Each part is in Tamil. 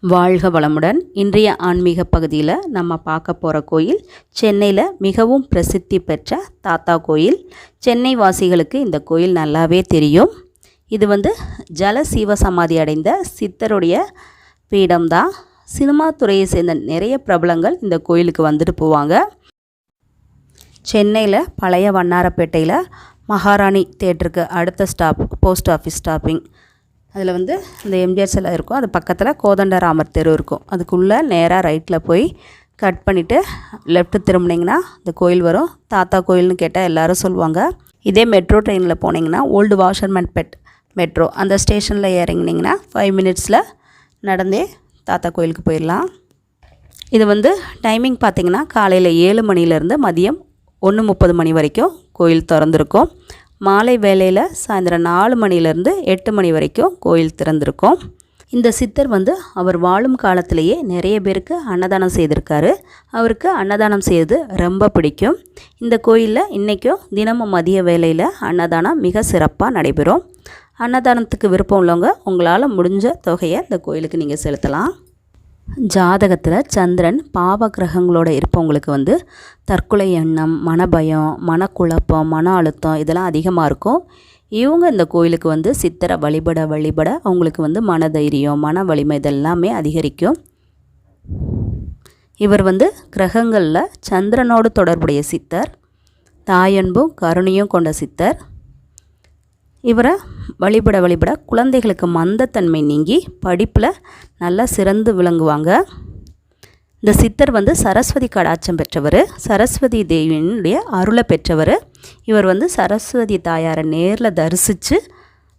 வாழ்க வளமுடன். இன்றைய ஆன்மீக பகுதியில் நம்ம பார்க்க போகிற கோயில் சென்னையில் மிகவும் பிரசித்தி பெற்ற தாத்தா கோயில். சென்னை வாசிகளுக்கு இந்த கோயில் நல்லாவே தெரியும். இது வந்து ஜல சீவ சமாதி அடைந்த சித்தருடைய பீடம்தான் சினிமா துறையை சேர்ந்த நிறைய பிரபலங்கள் இந்த கோயிலுக்கு வந்துட்டு போவாங்க. சென்னையில் பழைய வண்ணாரப்பேட்டையில் மகாராணி தேட்டருக்கு அடுத்த ஸ்டாப் போஸ்ட் ஆஃபீஸ் ஸ்டாப்பிங். அதில் வந்து இந்த எம்ஜிஆர் சிலை இருக்கும். அது பக்கத்தில் கோதண்டராமர் தெரு இருக்கும். அதுக்குள்ளே நேராக ரைட்டில் போய் கட் பண்ணிவிட்டு லெஃப்ட்டு திரும்பினீங்கன்னா இந்த கோயில் வரும். தாத்தா கோயில்னு கேட்டால் எல்லோரும் சொல்லுவாங்க. இதே மெட்ரோ ட்ரெயினில் போனீங்கன்னா ஓல்டு வாஷர்மேன் பெட் மெட்ரோ அந்த ஸ்டேஷனில் இறங்கினீங்கன்னா ஃபைவ் மினிட்ஸில் நடந்தே தாத்தா கோயிலுக்கு போயிடலாம். இது வந்து டைமிங் பார்த்திங்கன்னா காலையில் ஏழு மணிலேருந்து மதியம் ஒன்று முப்பது மணி வரைக்கும் கோயில் திறந்துருக்கும். மாலை வேளையில் சாயந்தரம் நாலு மணிலேருந்து எட்டு மணி வரைக்கும் கோயில் திறந்திருக்கும். இந்த சித்தர் வந்து அவர் வாழும் காலத்திலேயே நிறைய பேருக்கு அன்னதானம் செய்திருக்காரு. அவருக்கு அன்னதானம் செய்வது ரொம்ப பிடிக்கும். இந்த கோயிலில் இன்றைக்கும் தினமும் மதிய வேளையில் அன்னதானம் மிக சிறப்பாக நடைபெறும். அன்னதானத்துக்கு விருப்பம் உள்ளவங்க உங்களால் முடிஞ்ச தொகையை இந்த கோயிலுக்கு நீங்கள் செலுத்தலாம். ஜாதகத்தில் சந்திரன் பாவ கிரகங்களோட இருப்பவங்களுக்கு வந்து தற்கொலை எண்ணம் மனபயம் மனக்குழப்பம் மன அழுத்தம் இதெல்லாம் அதிகமாக இருக்கும். இவங்க இந்த கோயிலுக்கு வந்து சித்தரை வழிபட வழிபட அவங்களுக்கு வந்து மனதைரியம் மன வலிமை இதெல்லாமே அதிகரிக்கும். இவர் வந்து கிரகங்களில் சந்திரனோடு தொடர்புடைய சித்தர் தாயன்பும் கருணையும் கொண்ட சித்தர் இவரை வழிபட வழிபட குழந்தைகளுக்கு மந்தத்தன்மை நீங்கி படிப்பில் நல்லா சிறந்து விளங்குவாங்க. இந்த சித்தர் வந்து சரஸ்வதி கடாட்சம் பெற்றவர். சரஸ்வதி தேவியினுடைய அருளை பெற்றவர். இவர் வந்து சரஸ்வதி தாயாரை நேரில் தரிசித்து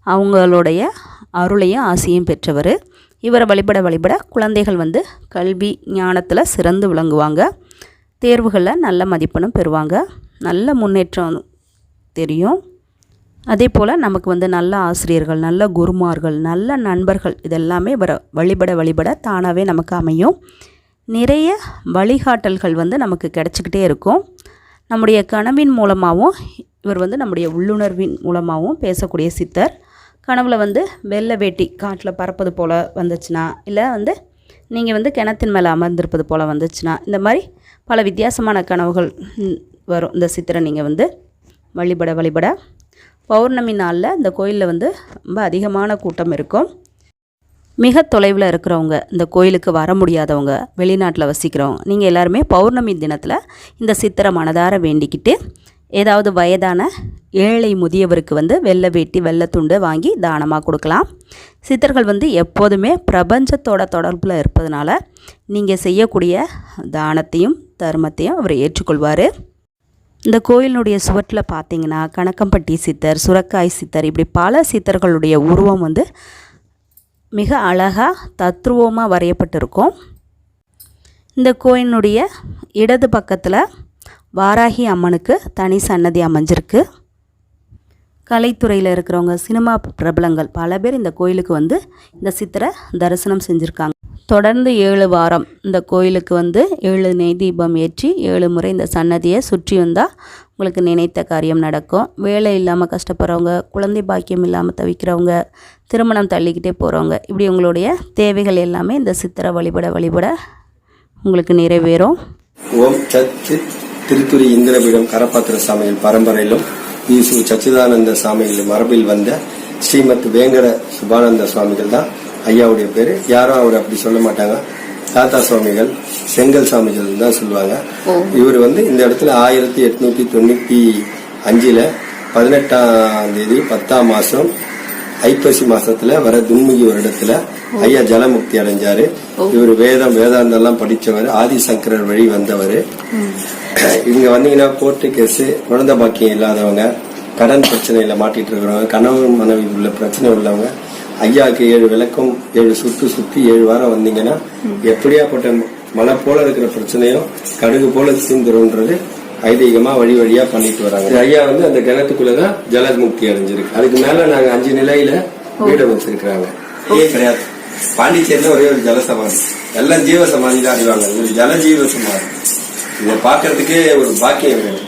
அவங்களுடைய அருளையும் ஆசையும் பெற்றவர். இவரை வழிபட வழிபட குழந்தைகள் வந்து கல்வி ஞானத்தில் சிறந்து விளங்குவாங்க. தேர்வுகளில் நல்ல மதிப்பெண்ணும் பெறுவாங்க. நல்ல முன்னேற்றம் தெரியும். அதே போல் நமக்கு வந்து நல்ல ஆசிரியர்கள் நல்ல குருமார்கள் நல்ல நண்பர்கள் இதெல்லாமே வர வழிபட வழிபட தானாகவே நமக்கு அமையும். நிறைய வழிகாட்டல்கள் வந்து நமக்கு கிடச்சிக்கிட்டே இருக்கும். நம்முடைய கனவின் மூலமாகவும் இவர் வந்து நம்முடைய உள்ளுணர்வின் மூலமாகவும் பேசக்கூடிய சித்தர். கனவுல வந்து வெள்ளை வேட்டி காட்டில் பறப்பது போல் வந்துச்சுன்னா இல்லை வந்து நீங்கள் வந்து கிணத்தின் மேலே அமர்ந்திருப்பது போல் வந்துச்சுன்னா இந்த மாதிரி பல வித்தியாசமான கனவுகள் வரும். இந்த சித்திரை நீங்கள் வந்து வழிபட வழிபட பௌர்ணமி நாளில் இந்த கோயிலில் வந்து ரொம்ப அதிகமான கூட்டம் இருக்கும். மிக தொலைவில் இருக்கிறவங்க இந்த கோயிலுக்கு வர முடியாதவங்க வெளிநாட்டில் வசிக்கிறவங்க நீங்கள் எல்லாருமே பௌர்ணமி தினத்தில் இந்த சித்திரை மனதார வேண்டிக்கிட்டு ஏதாவது வயதான ஏழை முதியவருக்கு வந்து வெள்ளை வேட்டி வெள்ளை துண்டு வாங்கி தானமாக கொடுக்கலாம். சித்தர்கள் வந்து எப்போதுமே பிரபஞ்சத்தோட தொடர்பில் இருப்பதனால நீங்கள் செய்யக்கூடிய தானத்தையும் தர்மத்தையும் அவர் ஏற்றுக்கொள்வார். இந்த கோயிலினுடைய சுவற்றில் பார்த்தீங்கன்னா கணக்கம்பட்டி சித்தர் சுரக்காய் சித்தர் இப்படி பல சித்தர்களுடைய உருவம் வந்து மிக அழகாக தத்ருவமாக வரையப்பட்டிருக்கும். இந்த கோயிலினுடைய இடது பக்கத்தில் வாராகி அம்மனுக்கு தனி சன்னதி அமைஞ்சிருக்கு. கலைத்துறையில் இருக்கிறவங்க சினிமா பிரபலங்கள் பல பேர் இந்த கோயிலுக்கு வந்து இந்த சித்தரை தரிசனம் செஞ்சுருக்காங்க. தொடர்ந்து ஏழு வாரம் இந்த கோயிலுக்கு வந்து ஏழு நெய் தீபம் ஏற்றி ஏழு முறை இந்த சன்னதியை சுற்றி வந்தால் உங்களுக்கு நினைத்த காரியம் நடக்கும். வேலை இல்லாமல் கஷ்டப்படுறவங்க குழந்தை பாக்கியம் இல்லாமல் தவிக்கிறவங்க திருமணம் தள்ளிக்கிட்டே போகிறவங்க இப்படி உங்களுடைய தேவைகள் எல்லாமே இந்த சித்திரை வழிபட வழிபட உங்களுக்கு நிறைவேறும். ஓம் சத் திருத்துறை இந்திரபீடம் கரப்பாத்திர சாமியின் பரம்பரையிலும் ஸ்ரீ சச்சிதானந்த சாமிகள் மரபில் வந்த ஸ்ரீமத் வேங்கட சுபானந்த சுவாமிகள் தான் ஐயாவுடைய பேரு. யாரும் அவர் அப்படி சொல்ல மாட்டாங்க. தாத்தா சுவாமிகள் செங்கல் சுவாமிகள் தான் சொல்லுவாங்க. இவர் வந்து இந்த இடத்துல ஆயிரத்தி எட்நூத்தி தொண்ணூத்தி அஞ்சுல பதினெட்டாம் தேதி பத்தாம் மாசம் ஐப்பசி மாசத்துல வர துன்முகி வருடத்துல ஐயா ஜலமுக்தி அடைஞ்சாரு. இவர் வேதம் வேதாந்தம் எல்லாம் படிச்சவர் ஆதிசங்கரர் வழி வந்தவர். இங்க வந்தீங்கன்னா கோர்ட்டு கேஸ் குழந்தை பாக்கியம் இல்லாதவங்க கடன் பிரச்சனையில மாட்டிட்டு இருக்கிறவங்க கணவன் மனைவி உள்ள பிரச்சனை உள்ளவங்க ஐயாவுக்கு ஏழு விளக்கம் ஏழு சுத்து சுத்தி ஏழு வாரம் வந்தீங்கன்னா எப்படியாப்பட்ட மலை போல இருக்கிற பிரச்சனையும் கடுகு போல தீந்துரும்ன்றது ஐதீகமா வழி வழியா பண்ணிட்டு வராங்க. ஐயா வந்து அந்த கிணத்துக்குள்ளதான் ஜலமுக்தி அடைஞ்சிருக்கு. அதுக்கு மேல நாங்க அஞ்சு நிலையில வீடு வச்சிருக்கிறாங்க. ஏன் கிடையாது? பாண்டிச்சேரியில ஒரே ஒரு ஜல சமாதி எல்லாம் ஜீவ சமாதி தான் அறிவாங்க. இது ஜல ஜீவ சமாதி இதை பாக்குறதுக்கே ஒரு பாக்கியம் வேணும்.